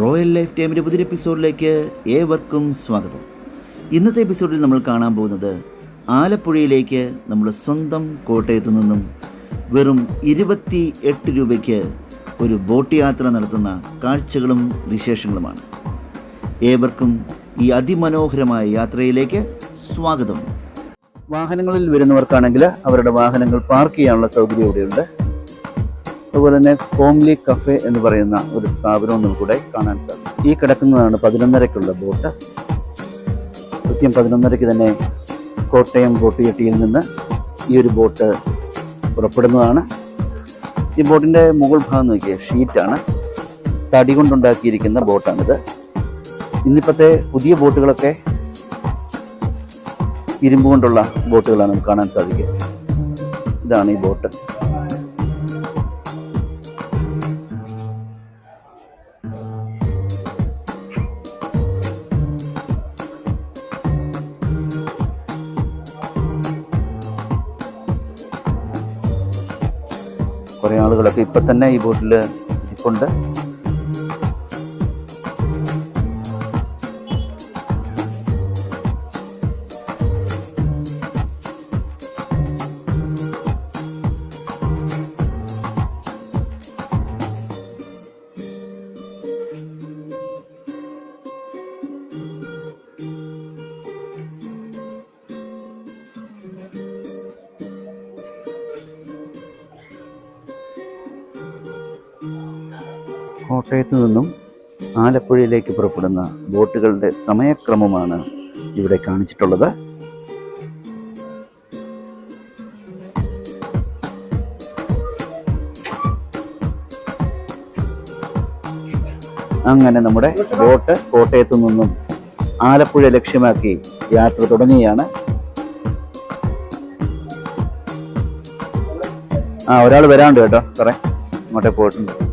Royal life ടൈമിന്റെ പുതിയ എപ്പിസോഡിലേക്ക് ഏവർക്കും സ്വാഗതം. ഇന്നത്തെ എപ്പിസോഡിൽ നമ്മൾ കാണാൻ പോകുന്നത് ആലപ്പുഴയിലേക്ക് നമ്മുടെ സ്വന്തം കോട്ടയത്തു നിന്നും വെറും ഇരുപത്തി എട്ട് രൂപയ്ക്ക് ഒരു ബോട്ട് യാത്ര നടത്തുന്ന കാഴ്ചകളും വിശേഷങ്ങളുമാണ്. ഏവർക്കും ഈ അതിമനോഹരമായ യാത്രയിലേക്ക് സ്വാഗതം. വാഹനങ്ങളിൽ വരുന്നവർക്കാണെങ്കിൽ അവരുടെ വാഹനങ്ങൾ പാർക്ക് ചെയ്യാനുള്ള സൗകര്യം ഇവിടെയുണ്ട്. അതുപോലെ തന്നെ ഹോംലി കഫേ എന്ന് പറയുന്ന ഒരു സ്ഥാപനവും നമുക്കിവിടെ കാണാൻ സാധിക്കും. ഈ കിടക്കുന്നതാണ് പതിനൊന്നരക്കുള്ള ബോട്ട്. കൃത്യം പതിനൊന്നരയ്ക്ക് തന്നെ കോട്ടയം ബോട്ടുചെട്ടിയിൽ നിന്ന് ഈ ഒരു ബോട്ട് പുറപ്പെടുന്നതാണ്. ഈ ബോട്ടിന്റെ മുകൾ ഭാഗം നോക്കിയ ഷീറ്റാണ്. തടി കൊണ്ടുണ്ടാക്കിയിരിക്കുന്ന ബോട്ടാണിത്. ഇന്നിപ്പോഴത്തെ പുതിയ ബോട്ടുകളൊക്കെ ഇരുമ്പ് കൊണ്ടുള്ള ബോട്ടുകളാണ് നമുക്ക് കാണാൻ സാധിക്കുക. ഇതാണ് ഈ ബോട്ട്. ഇപ്പൊ തന്നെ ഈ ബോട്ടിൽ ഇരിപ്പുണ്ട് കോട്ടയത്ത് നിന്നും ആലപ്പുഴയിലേക്ക് പുറപ്പെടുന്ന ബോട്ടുകളുടെ സമയക്രമമാണ് ഇവിടെ കാണിച്ചിട്ടുള്ളത്. അങ്ങനെ നമ്മുടെ ബോട്ട് കോട്ടയത്തു നിന്നും ആലപ്പുഴ ലക്ഷ്യമാക്കി യാത്ര തുടങ്ങുകയാണ്. ആ ഒരാൾ വരാണ്ട് കേട്ടോ സാറേ. അങ്ങോട്ടേ പോയിട്ടുണ്ട്.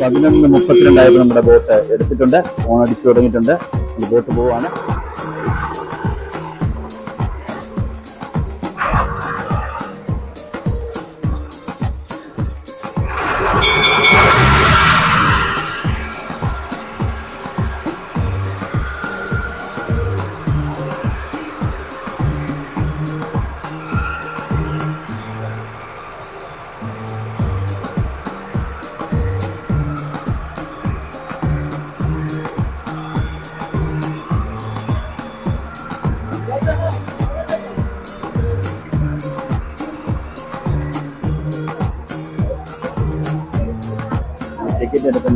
പതിനൊന്ന് മുപ്പത്തിരണ്ടായപ്പോൾ നമ്മുടെ ബോട്ട് എടുത്തിട്ടുണ്ട്. ഓൺ അടിച്ചു തുടങ്ങിയിട്ടുണ്ട് ബോട്ട് പോവാണ്.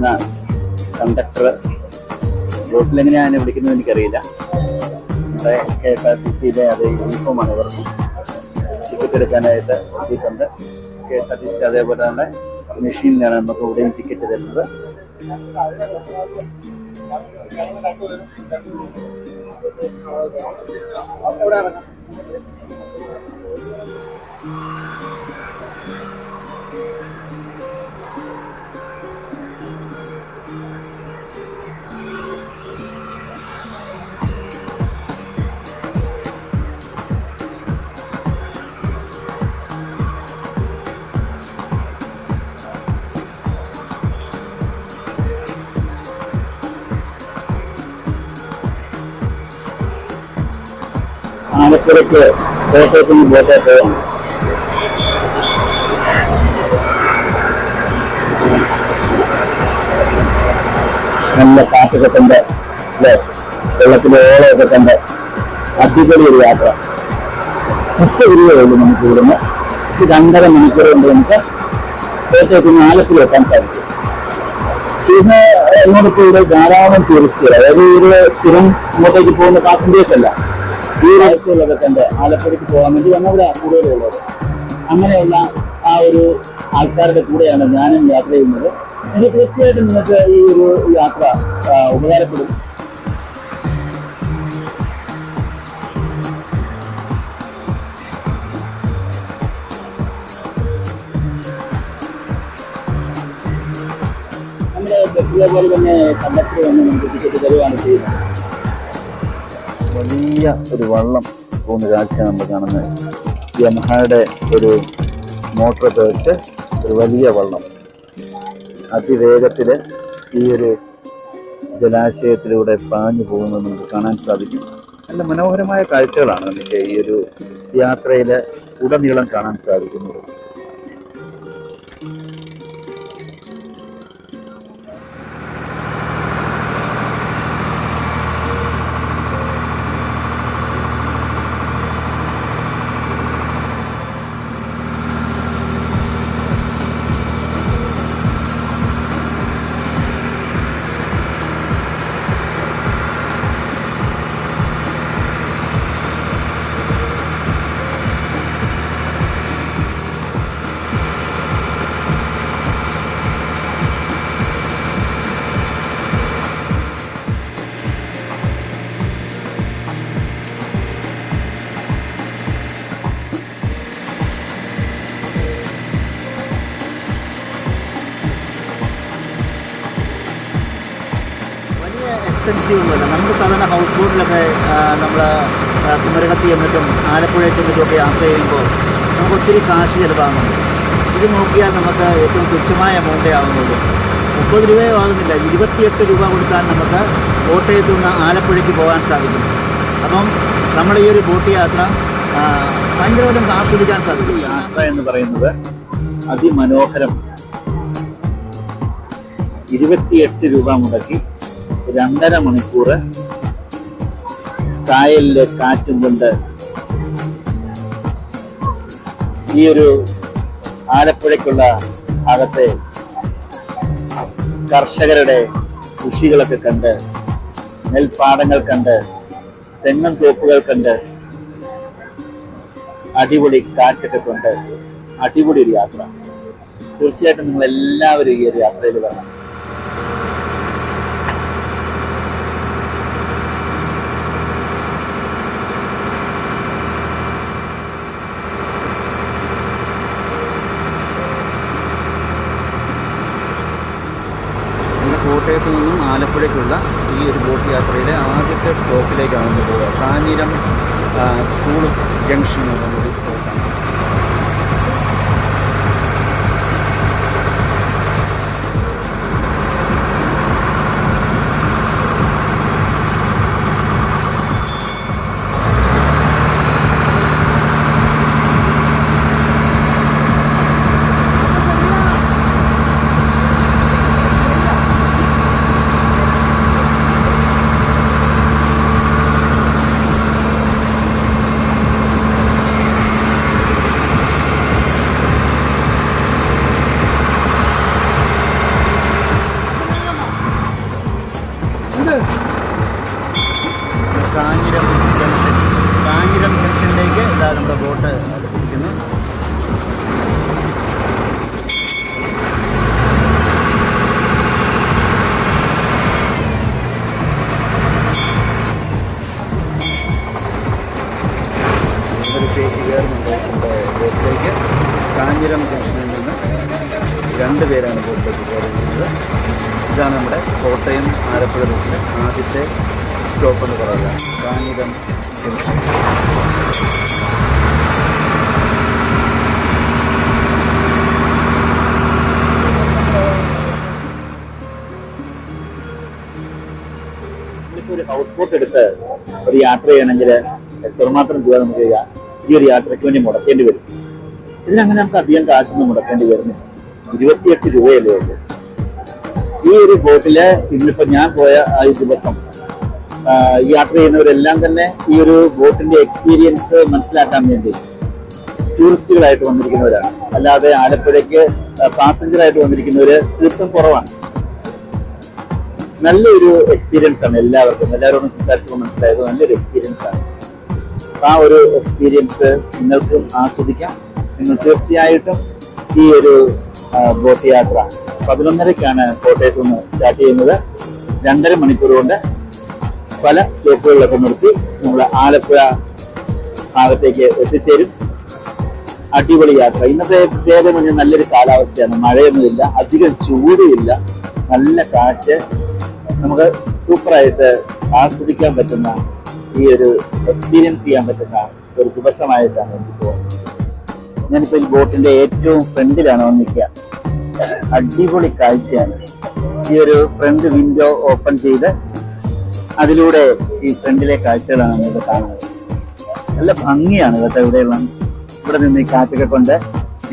എടുക്കുന്ന കണ്ടക്ടർ ബോട്ടിൽ എങ്ങനെയാണ് വിളിക്കുന്നത് എനിക്കറിയില്ല. നമ്മുടെ കെ എസ് ആർ ടി സിയിലെ അത് യൂണിഫോമാണ് ഇവർക്ക്. ടിക്കറ്റ് എടുക്കാനായിട്ട് എത്തിയിട്ടുണ്ട്. K S R T C അതേപോലെ തന്നെ മെഷീനിലാണ് നമുക്ക് ഇവിടെയും ടിക്കറ്റ് തരുന്നത്. ആലപ്പുഴയ്ക്ക് കോട്ടയത്ത് നിന്ന് ബോട്ടെ പോവാണ്. നല്ല കാറ്റൊക്കെ കണ്ട് അല്ലേ? വെള്ളത്തിലെ ഓളമൊക്കെ കണ്ട് അടിപൊളി ഒരു യാത്ര മുപ്പത് രൂപയുള്ളൂ നമുക്ക് ഇവിടുന്ന്. ഇത് രണ്ടര മണിക്കൂർ കൊണ്ട് നമുക്ക് കോട്ടയത്ത് നിന്ന് ആലപ്പുഴ എത്താൻ സാധിക്കും. പിന്നെ ഇങ്ങോട്ട് ഇവിടെ ധാരാളം ടൂറിസ്റ്റുകൾ അതായത് ഇവിടെ സ്ഥിരം ഇങ്ങോട്ടേക്ക് പോകുന്ന പാസഞ്ചേഴ്സ് അല്ല. ഈ രാജ്യത്തുള്ളതൊക്കെ കണ്ട് ആലപ്പുഴയ്ക്ക് പോകാൻ വേണ്ടി വന്നവിടെ കൂടുതലുള്ളത്. അങ്ങനെയുള്ള ആ ഒരു ആൾക്കാരുടെ കൂടെയാണ് ഞാനും യാത്ര ചെയ്യുന്നത്. എനിക്ക് തീർച്ചയായിട്ടും നിങ്ങൾക്ക് ഈ ഒരു യാത്ര ഉപകാരപ്പെടും. നമ്മുടെ ബസ്സിലെ പോലെ തന്നെ കണ്ടക്ടർ വന്ന് നമുക്ക് ടിക്കറ്റ് തരുവാണ് ചെയ്യുന്നത്. വലിയ ഒരു വള്ളം പോകുന്ന കാഴ്ച നമ്മൾ കാണുന്നത്. യമഹയുടെ ഒരു മോട്ടർ തേച്ച് ഒരു വലിയ വള്ളം. അതിവേഗത്തിൽ ഈ ഒരു ജലാശയത്തിലൂടെ പാഞ്ഞു പോകുന്നത് നമുക്ക് കാണാൻ സാധിക്കും. നല്ല മനോഹരമായ കാഴ്ചകളാണ് നമുക്ക് ഈ ഒരു യാത്രയിൽ ഉടനീളം കാണാൻ സാധിക്കുന്നത്. നമുക്ക് സാധാരണ ഹൗസ് ബോട്ടിലൊക്കെ നമ്മൾ കുമരകത്തി എന്നിട്ടും ആലപ്പുഴ ചെന്നിട്ടൊക്കെ യാത്ര ചെയ്യുമ്പോൾ നമുക്ക് ഒത്തിരി കാശ് ചിലവാകുന്നുണ്ട്. ഇത് നോക്കിയാൽ നമുക്ക് ഏറ്റവും തുച്ഛമായ എമൗണ്ടേ ആകുന്നുള്ളൂ മുപ്പത് രൂപയോ ആകുന്നില്ല. ഇരുപത്തിയെട്ട് രൂപ കൊടുത്താൽ നമുക്ക് കോട്ടയത്തു നിന്ന് ആലപ്പുഴയ്ക്ക് പോകാൻ സാധിക്കും. അപ്പം നമ്മുടെ ഈ ഒരു ബോട്ട് യാത്ര ഭയങ്കരമായിട്ടും ആസ്വദിക്കാൻ സാധിക്കും. യാത്ര എന്ന് പറയുന്നത് അതിമനോഹരം ഇരുപത്തിയെട്ട് രൂപ മുടക്കി രണ്ടര മണിക്കൂർ കായലിലെ കാറ്റും കൊണ്ട് ഈ ഒരു ആലപ്പുഴയ്ക്കുള്ള ഭാഗത്തെ കർഷകരുടെ കൃഷികളൊക്കെ കണ്ട് നെൽപ്പാടങ്ങൾ കണ്ട് തെങ്ങൻ തോപ്പുകൾ കണ്ട് അടിപൊളി കാറ്റൊക്കെ കൊണ്ട് അടിപൊളി ഒരു യാത്ര. തീർച്ചയായിട്ടും നിങ്ങൾ എല്ലാവരും ഈ ഒരു യാത്രയിൽ വരണം. ഒരു ചേച്ചി കയറുന്നുണ്ട് ബോട്ടിലേക്ക് കാഞ്ഞിരം ജംഗ്ഷനിൽ നിന്ന് രണ്ട് പേരാണ് ബോട്ടിലേക്ക് കയറുന്നത് ഇതാണ് നമ്മുടെ കോട്ടയം ആലപ്പുഴ റൂട്ടിലെ ആദ്യത്തെ സ്റ്റോപ്പ് എന്ന് പറയുക കാഞ്ഞിരം ജംഗ്ഷൻ. ഹൗസ് ബോട്ട് എടുത്ത് ഒരു യാത്ര ചെയ്യണമെങ്കിൽ എത്രമാത്രം രൂപ നമുക്ക് ഈ ഒരു യാത്രയ്ക്ക് വേണ്ടി മുടക്കേണ്ടി വരും. ഇതിനങ്ങനെ നമുക്ക് അധികം കാശൊന്നും മുടക്കേണ്ടി വരുന്നില്ല. ഇരുപത്തിയെട്ട് രൂപയല്ലേ ഉള്ളൂ. ഈ ഒരു ബോട്ടിൽ ഇന്നിപ്പോ ഞാൻ പോയ ആ ദിവസം യാത്ര ചെയ്യുന്നവരെല്ലാം തന്നെ ഈ ഒരു ബോട്ടിന്റെ എക്സ്പീരിയൻസ് മനസ്സിലാക്കാൻ വേണ്ടി ടൂറിസ്റ്റുകളായിട്ട് വന്നിരിക്കുന്നവരാണ്. അല്ലാതെ ആലപ്പുഴയ്ക്ക് പാസഞ്ചറായിട്ട് വന്നിരിക്കുന്നവര് തീർത്തും കുറവാണ്. നല്ലൊരു എക്സ്പീരിയൻസ് ആണ് എല്ലാവർക്കും. എല്ലാവരോടും സംസാരിച്ചപ്പോൾ മനസ്സിലായത് നല്ലൊരു എക്സ്പീരിയൻസ് ആണ്. ആ ഒരു എക്സ്പീരിയൻസ് നിങ്ങൾക്ക് ആസ്വദിക്കാം. നിങ്ങൾ തീർച്ചയായിട്ടും ഈ ഒരു ബോട്ട് യാത്ര പതിനൊന്നരക്കാണ് കോട്ടയത്ത് നിന്ന് സ്റ്റാർട്ട് ചെയ്യുന്നത്. രണ്ടര മണിക്കൂർ കൊണ്ട് പല സ്റ്റോപ്പുകളിലൊക്കെ നിർത്തി നമ്മൾ ആലപ്പുഴ ഭാഗത്തേക്ക് എത്തിച്ചേരും. അടിപൊളി യാത്ര. ഇന്നത്തെ പ്രത്യേകത എന്ന് പറഞ്ഞാൽ നല്ലൊരു കാലാവസ്ഥയാണ്. മഴയൊന്നുമില്ല അധികം ചൂടുമില്ല. നല്ല കാറ്റ്. നമുക്ക് സൂപ്പറായിട്ട് ആസ്വദിക്കാൻ പറ്റുന്ന ഈ ഒരു എക്സ്പീരിയൻസ് ചെയ്യാൻ പറ്റുന്ന ഒരു ദിവസമായിട്ടാണ് എനിക്ക് തോന്നുന്നത്. ഞാനിപ്പോ ഈ ബോട്ടിന്റെ ഏറ്റവും ഫ്രണ്ടിലാണ് വന്നിരിക്കുക. അടിപൊളി കാഴ്ചയാണ്. ഈ ഒരു ഫ്രണ്ട് വിൻഡോ ഓപ്പൺ ചെയ്ത് അതിലൂടെ ഈ ഫ്രണ്ടിലെ കാഴ്ചകളാണ് നമ്മൾ കാണുന്നത്. നല്ല ഭംഗിയാണ് കേട്ടോ ഇവിടെയുള്ള ഇവിടെ നിന്ന് ഈ കാറ്റൊക്കെ കൊണ്ട്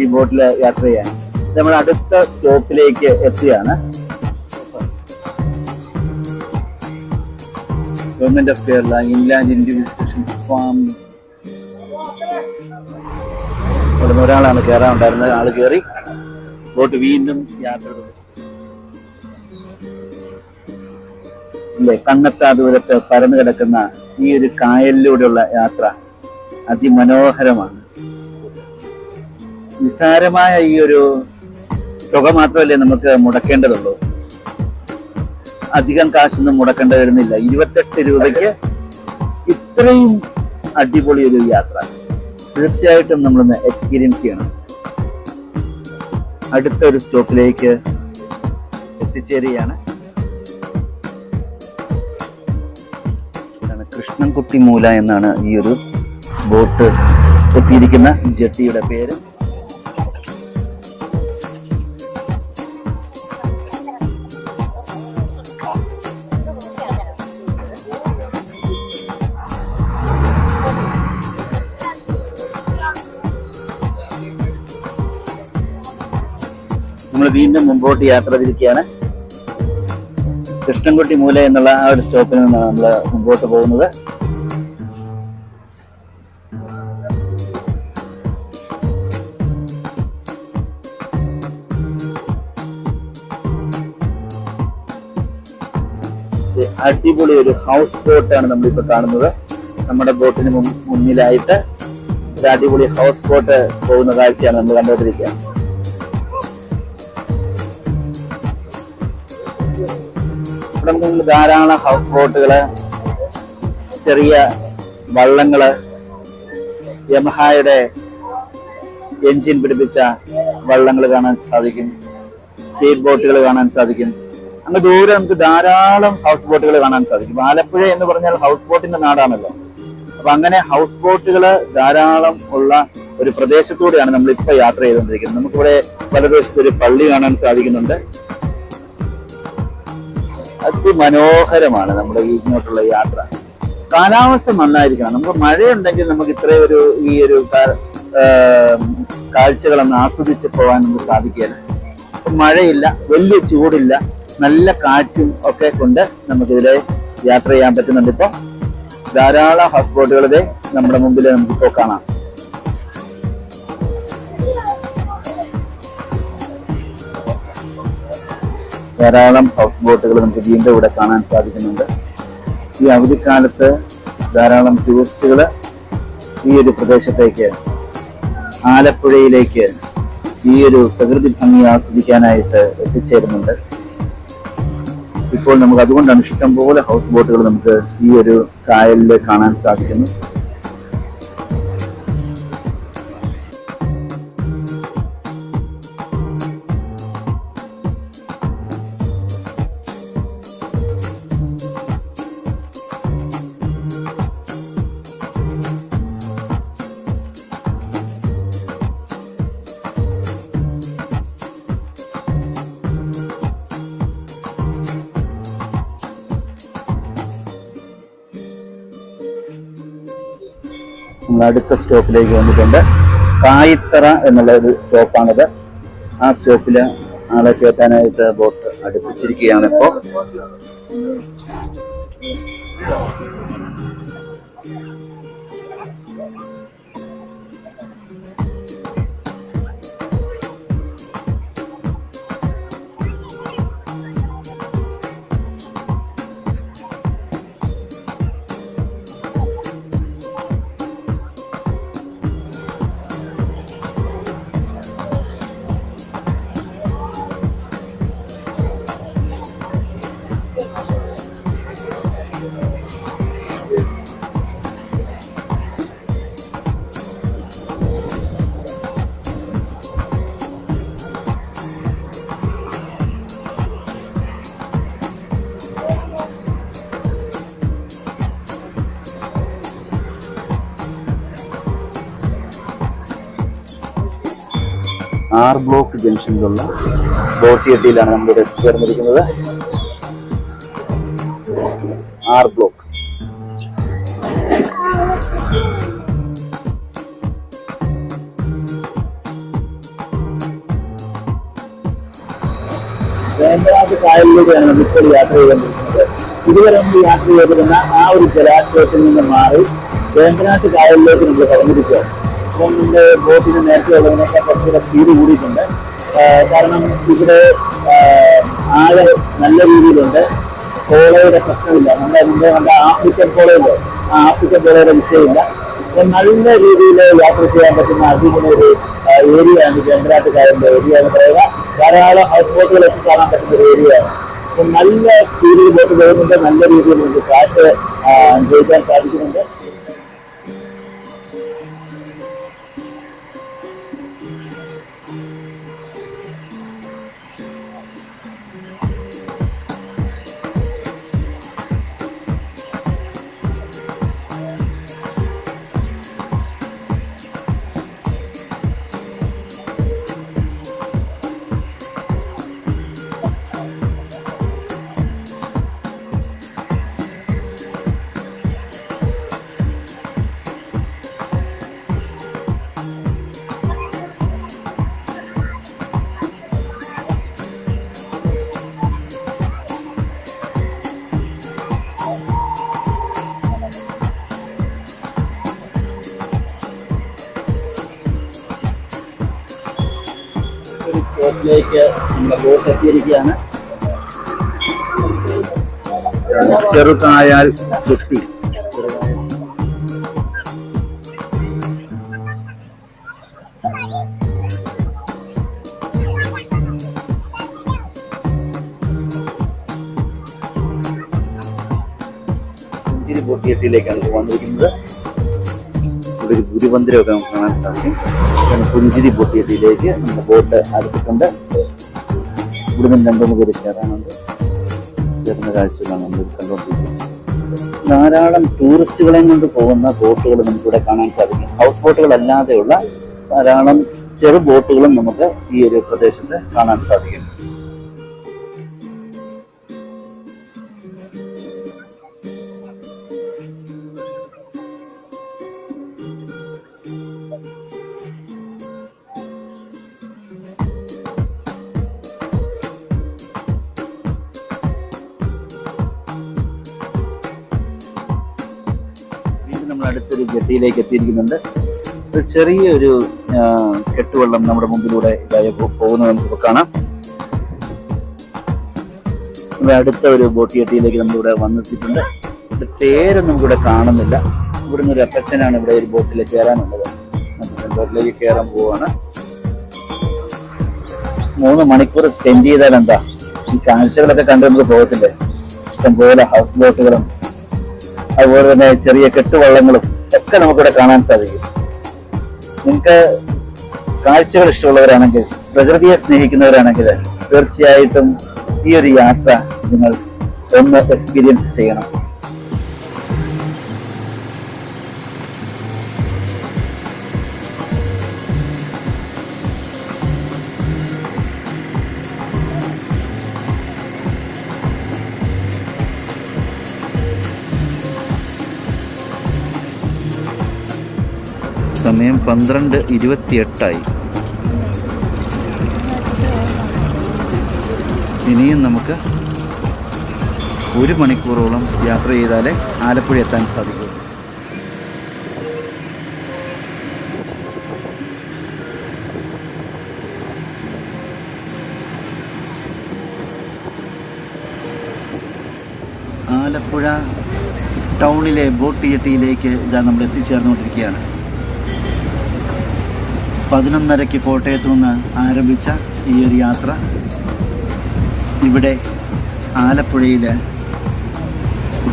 ഈ ബോട്ടിൽ യാത്ര ചെയ്യാൻ. നമ്മൾ അടുത്ത സ്റ്റോപ്പിലേക്ക് എത്തുകയാണ് government of Kerala inland individual farm. അവിടെ നിന്ന് ഒരാളാണ് കയറാനുണ്ടായിരുന്നത് ആൾ കയറി ബോട്ട് വീണ്ടും യാത്ര ഇല്ലേ കണ്ണെത്താ ദൂരത്ത് പരന്നു കിടക്കുന്ന ഈ ഒരു കായലിലൂടെയുള്ള യാത്ര അതിമനോഹരമാണ്. നിസ്സാരമായ ഈ ഒരു തുക മാത്രമല്ലേ നമുക്ക് മുടക്കേണ്ടതുള്ളൂ. അധികം കാശൊന്നും മുടക്കേണ്ടി വരുന്നില്ല. ഇരുപത്തെട്ട് രൂപയ്ക്ക് ഇത്രയും അടിപൊളി ഒരു യാത്ര. തീർച്ചയായിട്ടും നമ്മളൊന്ന് എക്സ്പീരിയൻസ് ചെയ്യണം. അടുത്ത ഒരു സ്റ്റോപ്പിലേക്ക് എത്തിച്ചേരുകയാണ് കൃഷ്ണൻകുട്ടി മൂല എന്നാണ് ഈ ഒരു ബോട്ട് എത്തിയിരിക്കുന്ന ജെട്ടിയുടെ പേര്. വീണ്ടും മുമ്പോട്ട് യാത്ര തിരിക്കുകയാണ്. കൃഷ്ണൻകുട്ടി മൂല എന്നുള്ള ആ ഒരു സ്റ്റോപ്പിൽ നിന്നാണ് നമ്മൾ മുമ്പോട്ട് പോകുന്നത്. അടിപൊളി ഒരു ഹൗസ് ബോട്ടാണ് നമ്മളിപ്പോ കാണുന്നത്. നമ്മുടെ ബോട്ടിന് മുന്നിലായിട്ട് ഒരു അടിപൊളി ഹൗസ് ബോട്ട് പോകുന്ന കാഴ്ചയാണ് നമ്മൾ കണ്ടുകൊണ്ടിരിക്കുക നമുക്ക് ധാരാളം ഹൗസ് ബോട്ടുകൾ ചെറിയ വള്ളങ്ങൾ യമഹായുടെ എൻജിൻ പിടിപ്പിച്ച വള്ളങ്ങൾ കാണാൻ സാധിക്കും സ്പീഡ് ബോട്ടുകൾ കാണാൻ സാധിക്കും. അങ്ങ് ദൂരെ നമുക്ക് ധാരാളം ഹൗസ് ബോട്ടുകൾ കാണാൻ സാധിക്കും. ആലപ്പുഴ എന്ന് പറഞ്ഞാൽ ഹൗസ് ബോട്ടിന്റെ നാടാണല്ലോ. അപ്പൊ അങ്ങനെ ഹൗസ് ബോട്ടുകൾ ധാരാളം ഉള്ള ഒരു പ്രദേശത്തൂടെയാണ് നമ്മൾ ഇപ്പൊ യാത്ര ചെയ്തുകൊണ്ടിരിക്കുന്നത്. നമുക്കിവിടെ വലതുവശത്ത് ഒരു പള്ളി കാണാൻ സാധിക്കുന്നുണ്ട്. അതിമനോഹരമാണ് നമ്മുടെ ഈ ഇങ്ങോട്ടുള്ള യാത്ര. കാലാവസ്ഥ നന്നായിരിക്കണം. നമുക്ക് മഴയുണ്ടെങ്കിൽ നമുക്ക് ഇത്രയും ഒരു ഈ ഒരു കാഴ്ചകളൊന്ന് ആസ്വദിച്ച് പോകാൻ നമുക്ക് സാധിക്കുകയില്ല. മഴയില്ല വലിയ ചൂടില്ല നല്ല കാറ്റും ഒക്കെ കൊണ്ട് നമുക്കിവിടെ യാത്ര ചെയ്യാൻ പറ്റുന്നുണ്ട് ഇപ്പൊ. ധാരാളം ഹൗസ് ബോട്ടുകൾ നമ്മുടെ മുമ്പിൽ നമുക്കിപ്പോ കാണാം. ധാരാളം ഹൗസ് ബോട്ടുകൾ നമുക്ക് വീണ്ടും ഇവിടെ കാണാൻ സാധിക്കുന്നുണ്ട്. ഈ അവധിക്കാലത്ത് ധാരാളം ടൂറിസ്റ്റുകൾ ഈ ഒരു പ്രദേശത്തേക്ക് ആലപ്പുഴയിലേക്ക് ഈ ഒരു പ്രകൃതി ഭംഗി ആസ്വദിക്കാനായിട്ട് എത്തിച്ചേരുന്നുണ്ട്. ഇപ്പോൾ നമുക്ക് അതുകൊണ്ടാണ് ഇഷ്ടം പോലെ ഹൗസ് ബോട്ടുകൾ നമുക്ക് ഈ ഒരു കായലിൽ കാണാൻ സാധിക്കുന്നു. അടുത്ത സ്റ്റോപ്പിലേക്ക് വന്നിട്ടുണ്ട്. കായിത്തറ എന്നുള്ള ഒരു സ്റ്റോപ്പാണിത്. ആ സ്റ്റോപ്പിൽ ആളെ കയറ്റാനായിട്ട് ബോട്ട് അടുപ്പിച്ചിരിക്കുകയാണ് ഇപ്പോൾ. ആർ ബ്ലോക്ക് ജംഗ്ഷനിലുള്ള ബോട്ടിയട്ടിയിലാണ് നമ്മളിവിടെ എത്തിച്ചേർന്നിരിക്കുന്നത് ആർ ബ്ലോക്ക്. വേമ്പനാട്ട് കായലിലൂടെയാണ് നമ്മളിപ്പോൾ യാത്ര ചെയ്തുകൊണ്ടിരിക്കുന്നത്. ഇതുവരെ നമ്മൾ യാത്ര ചെയ്തിരുന്ന ആ ഒരു ജലാശയത്തിൽ നിന്ന് മാറി വേമ്പനാട്ട് കായലിലേക്ക് നമ്മൾ കടന്നിരിക്കുക നമ്മുടെ ബോട്ടിന് നേരത്തെ ഉള്ളതിനേക്കാൾ കുറച്ചുകൂടെ സ്പീഡ് കൂടിയിട്ടുണ്ട്. കാരണം ഇവിടെ ആ, ആഴം നല്ല രീതിയിലുണ്ട്. കോളയുടെ പ്രശ്നമില്ല. നമ്മുടെ മുമ്പേ കണ്ട ആഫ്രിക്കൻ കോളയുണ്ട് ആ ആഫ്രിക്കൻ കോളയുടെ വിഷയമില്ല. നല്ല രീതിയിൽ യാത്ര ചെയ്യാൻ പറ്റുന്ന അധികം ഒരു ഏരിയയാണ് വേമ്പനാട്ട് കായലിന്റെ ഏരിയ എന്ന് പറയുക. ധാരാളം ഹൗസ് ബോട്ടുകളൊക്കെ കാണാൻ പറ്റുന്ന ഒരു ഏരിയയാണ് അപ്പം നല്ല സ്പീഡിൽ ബോട്ട് പോകുന്നുണ്ട്. നല്ല രീതിയിൽ നമുക്ക് കാറ്റ് ജയിക്കാൻ സാധിക്കുന്നുണ്ട്. ഒരു നമ്മുടെ ബോട്ട് എത്തിയിരിക്കുകയാണ്. ചെറുതായാൽ ചുറ്റി പുഞ്ചിരി ബോട്ടിയത്തിലേക്കാണ് വന്നിരിക്കുന്നത്. ഇവിടെ ഒരു ഗുരുമന്ദിരമൊക്കെ നമുക്ക് കാണാൻ സാധിക്കും. പുഞ്ചിരി ബോട്ടിയത്തിലേക്ക് നമ്മുടെ ബോട്ട് അടുത്തിട്ടുണ്ട്. ഇവിടുന്ന് രണ്ടു മൂന്ന് പേര് കയറാനുണ്ട്. ചേർന്ന കാഴ്ചകളാണ് നമ്മൾ കണ്ടുകൊണ്ടിരിക്കുന്നത്. ധാരാളം ടൂറിസ്റ്റുകളെയും കൊണ്ട് പോകുന്ന ബോട്ടുകൾ നമുക്കിവിടെ കാണാൻ സാധിക്കും. ഹൗസ് ബോട്ടുകൾ അല്ലാതെയുള്ള ധാരാളം ചെറു ബോട്ടുകളും നമുക്ക് ഈ ഒരു പ്രദേശത്ത് കാണാൻ സാധിക്കും. അടുത്തൊരു ജെട്ടിയിലേക്ക് എത്തിയിരിക്കുന്നുണ്ട്. ഒരു ചെറിയ ഒരു കെട്ടുവെള്ളം നമ്മുടെ മുമ്പിലൂടെ ഇതായി പോകുന്നത് നമുക്ക് കാണാം. ഇവിടെ അടുത്ത ഒരു ബോട്ട് ജെട്ടിയിലേക്ക് നമ്മളിവിടെ വന്നെത്തിയിട്ടുണ്ട്. ഇവിടെ പേരൊന്നും നമുക്കിവിടെ കാണുന്നില്ല. ഇവിടുന്ന് ഒരു അപ്പച്ചനാണ് ഇവിടെ ഒരു ബോട്ടിൽ കയറാനുള്ളത്. ബോട്ടിലേക്ക് കയറാൻ പോവാണ്. മൂന്ന് മണിക്കൂർ സ്പെൻഡ് ചെയ്താൽ എന്താ? ഈ കാഴ്ചകളൊക്കെ കണ്ട് നമുക്ക് പോകത്തില്ലേ? ഇഷ്ടംപോലെ ഹൗസ് ബോട്ടുകളും അതുപോലെ തന്നെ ചെറിയ കെട്ടുവള്ളങ്ങളും ഒക്കെ നമുക്കിവിടെ കാണാൻ സാധിക്കും. നിങ്ങൾക്ക് കാഴ്ചകൾ ഇഷ്ടമുള്ളവരാണെങ്കിൽ പ്രകൃതിയെ സ്നേഹിക്കുന്നവരാണെങ്കിൽ തീർച്ചയായിട്ടും ഈ ഒരു യാത്ര നിങ്ങൾ ഒന്ന് എക്സ്പീരിയൻസ് ചെയ്യണം. സമയം പന്ത്രണ്ട് ഇരുപത്തിയെട്ടായി. ഇനിയും നമുക്ക് ഒരു മണിക്കൂറോളം യാത്ര ചെയ്താലേ ആലപ്പുഴ എത്താൻ സാധിക്കും. ആലപ്പുഴ ടൗണിലെ ബോട്ട് ജെട്ടിയിലേക്ക് ഇതാ നമ്മൾ എത്തിച്ചേർന്നുകൊണ്ടിരിക്കുകയാണ് പതിനൊന്നരയ്ക്ക് കോട്ടയത്ത് നിന്ന് ആരംഭിച്ച ഈ ഒരു യാത്ര ഇവിടെ ആലപ്പുഴയിൽ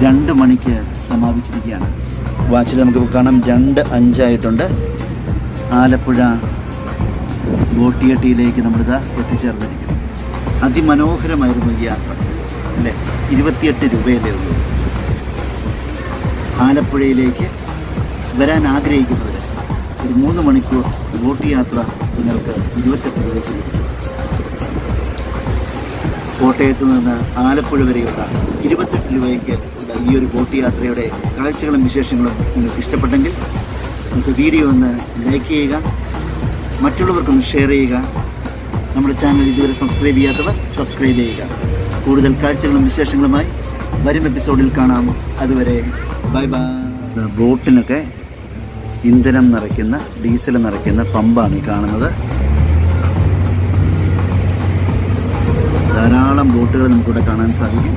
രണ്ട് മണിക്ക് സമാപിച്ചിരിക്കുകയാണ്. വാച്ചിൽ നമുക്ക് കാണാം. രണ്ട് അഞ്ചായിട്ടുണ്ട്. ആലപ്പുഴ ബോട്ടിയട്ടിയിലേക്ക് നമ്മളിതാ എത്തിച്ചേർന്നിരിക്കുന്നു. അതിമനോഹരമായിരുന്നു ഈ യാത്ര അല്ലേ? ഇരുപത്തിയെട്ട് രൂപയല്ലേ ഉള്ളൂ. ആലപ്പുഴയിലേക്ക് വരാൻ ആഗ്രഹിക്കുന്നവർ ഒരു മൂന്ന് മണിക്കൂർ ബോട്ട് യാത്ര നിങ്ങൾക്ക് ഇരുപത്തെട്ട് ദിവസം കോട്ടയത്ത് നിന്ന് ആലപ്പുഴ വരെയുള്ള ഇരുപത്തെട്ട് രൂപയ്ക്ക് ഈ ഒരു ബോട്ട് യാത്രയുടെ കാഴ്ചകളും വിശേഷങ്ങളും നിങ്ങൾക്ക് ഇഷ്ടപ്പെട്ടെങ്കിൽ നമുക്ക് വീഡിയോ ഒന്ന് ലൈക്ക് ചെയ്യുക മറ്റുള്ളവർക്കൊന്ന് ഷെയർ ചെയ്യുക നമ്മുടെ ചാനൽ ഇതുവരെ സബ്സ്ക്രൈബ് ചെയ്യാത്തവർ സബ്സ്ക്രൈബ് ചെയ്യുക. കൂടുതൽ കാഴ്ചകളും വിശേഷങ്ങളുമായി വരും എപ്പിസോഡിൽ കാണാം. അതുവരെ ബൈ ബൈ. ബോട്ടിനൊക്കെ ഇന്ധനം നിറയ്ക്കുന്ന ഡീസൽ നിറയ്ക്കുന്ന പമ്പാണ് ഈ കാണുന്നത്. ധാരാളം ബോട്ടുകൾ നമുക്കിവിടെ കാണാൻ സാധിക്കും.